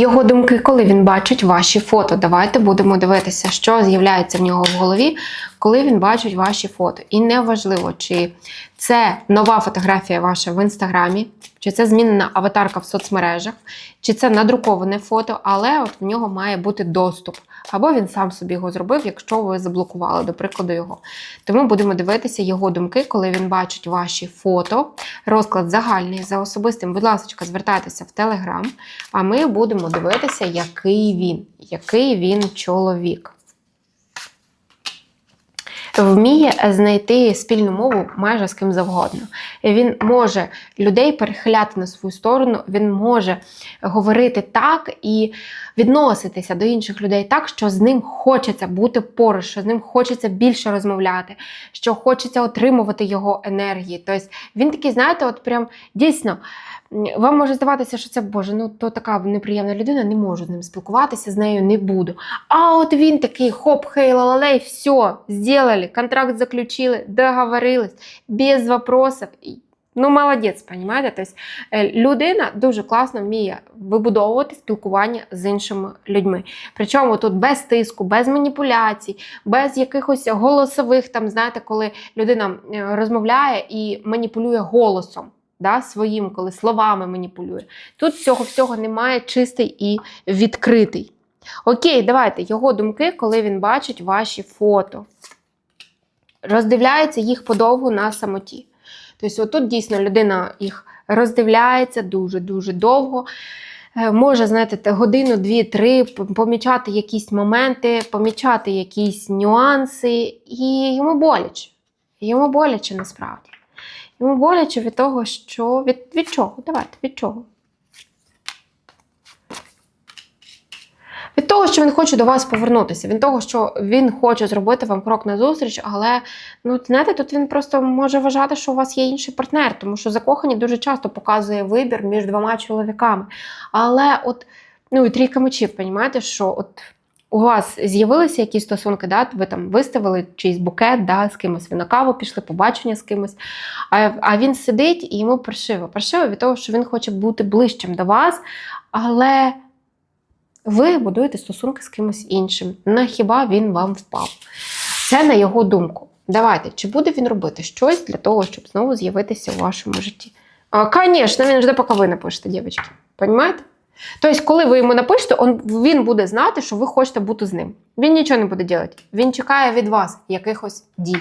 Його думки, коли він бачить ваші фото. Давайте будемо дивитися, що з'являється в нього в голові, коли він бачить ваші фото. І неважливо, чи це нова фотографія ваша в інстаграмі, чи це змінена аватарка в соцмережах, чи це надруковане фото, але от в нього має бути доступ. Або він сам собі його зробив, якщо ви заблокували, до прикладу, його. Тому будемо дивитися його думки, коли він бачить ваші фото. Розклад загальний за особистим. Будь ласка, звертайтеся в Телеграм, а ми будемо дивитися, який він, який він чоловік. Вміє знайти спільну мову майже з ким завгодно. Він може людей перехиляти на свою сторону, він може говорити так і відноситися до інших людей так, що з ним хочеться бути поруч, що з ним хочеться більше розмовляти, що хочеться отримувати його енергії. Тобто він такий, знаєте, от прям дійсно. Вам може здаватися, що це Боже, ну то така неприємна людина, не можу з ним спілкуватися, з нею не буду. А от він такий хоп, хей, лалалей, все, сделали, контракт заключили, договорились, без вопросов. Ну, молодець, понимаєте? Тобто, е, людина дуже класно вміє вибудовувати спілкування з іншими людьми. Причому тут без тиску, без маніпуляцій, без якихось голосових, там, знаєте, коли людина розмовляє і маніпулює голосом. Да, своїм, коли словами маніпулює. Тут цього всього немає чистий і відкритий. Окей, давайте його думки, коли він бачить ваші фото. Роздивляється їх подовгу на самоті. Тобто, отут дійсно людина їх роздивляється дуже-дуже довго. Е, Може, знаєте, годину, дві, три, помічати якісь моменти, помічати якісь нюанси, і йому боляче. Йому боляче насправді. Йому боляче від того, що. Від, від чого? Давайте, від чого? Від того, що він хоче до вас повернутися, від того, що він хоче зробити вам крок назустріч, але ну, знаєте, тут він просто може вважати, що у вас є інший партнер, тому що закохані дуже часто показує вибір між двома чоловіками. Але от, ну і трійка мечів, розумієте, що от у вас з'явилися якісь стосунки, да? ви там виставили чийсь букет да, з кимось, ви на каву пішли, побачення з кимось. А, а він сидить і йому паршиво. Паршиво від того, що він хоче бути ближчим до вас, але ви будуєте стосунки з кимось іншим. На хіба він вам впав? Це на його думку. Давайте, чи буде він робити щось для того, щоб знову з'явитися у вашому житті? Звісно, він жде, поки ви напишете, дівчатки. Понімаєте? Тобто, коли ви йому напишете, він буде знати, що ви хочете бути з ним. Він нічого не буде робити. Він чекає від вас якихось дій.